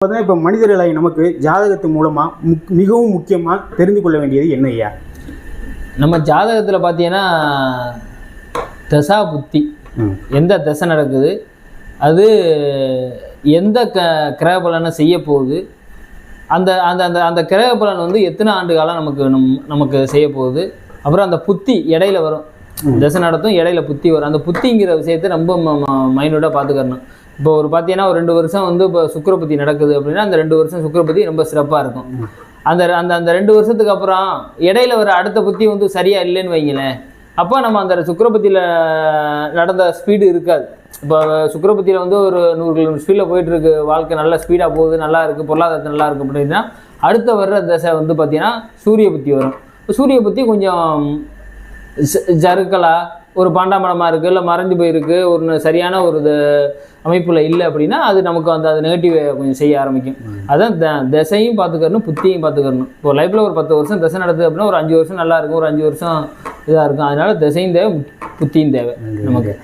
பார்த்தீங்கன்னா இப்போ மனிதர்களாகி நமக்கு ஜாதகத்து மூலமாக முக் மிகவும் முக்கியமாக தெரிந்து கொள்ள வேண்டியது என்ன ஐயா? நம்ம ஜாதகத்தில் பார்த்தீங்கன்னா தசா புத்தி. எந்த தசை நடக்குது? அது எந்த க கிரக பலனை செய்ய போகுது? அந்த அந்த அந்த அந்த கிரக பலன் வந்து எத்தனை ஆண்டு காலம் நமக்கு நம் நமக்கு செய்ய போகுது? அப்புறம் அந்த புத்தி இடையில வரும். தசை நடத்தும் இடையில புத்தி வரும். அந்த புத்திங்கிற விஷயத்தை ரொம்ப மைனோட பார்த்துக்கறணும் இப்போ ஒரு பார்த்தீங்கன்னா ஒரு ரெண்டு வருஷம் வந்து இப்போ சுக்கரபதி நடக்குது அப்படின்னா அந்த ரெண்டு வருஷம் சுக்கரபதி ரொம்ப சிறப்பாக இருக்கும். அந்த அந்த அந்த ரெண்டு வருஷத்துக்கு அப்புறம் இடையில வர அடுத்த புத்தி வந்து சரியாக இல்லைன்னு வைங்களேன். அப்போ நம்ம அந்த சுக்கரபத்தியில் நடந்த ஸ்பீடு இருக்காது. இப்போ சுக்கரபத்தியில் வந்து ஒரு நூறு கிலோமீட்டர் ஸ்பீடில் போயிட்டு இருக்கு வாழ்க்கை நல்லா ஸ்பீடாக போகுது நல்லா இருக்குது பொருளாதாரத்தை நல்லா இருக்குது அப்படின்னா அடுத்த வர்ற தசை வந்து பார்த்தீங்கன்னா சூரிய புத்தி வரும். சூரிய புத்தி கொஞ்சம் ஜ- ஜறுக்கலா ஒரு பாண்டாமரமாக இருக்குது இல்லை மறைஞ்சு போயிருக்கு ஒரு சரியான ஒரு இது அமைப்பில் இல்லை அப்படின்னா அது நமக்கு அந்த அது நெகட்டிவ் கொஞ்சம் செய்ய ஆரம்பிக்கும். அதான் த திசையும் பார்த்துக்கறணும் புத்தியும் பார்த்துக்கறணும். இப்போ லைஃப்பில் ஒரு பத்து வருஷம் திசை நடக்குது அப்படின்னா ஒரு அஞ்சு வருஷம் நல்லா இருக்கும் ஒரு அஞ்சு வருஷம் இதாக இருக்கும். அதனால திசையும் தேவை புத்தியும் தேவை நமக்கு.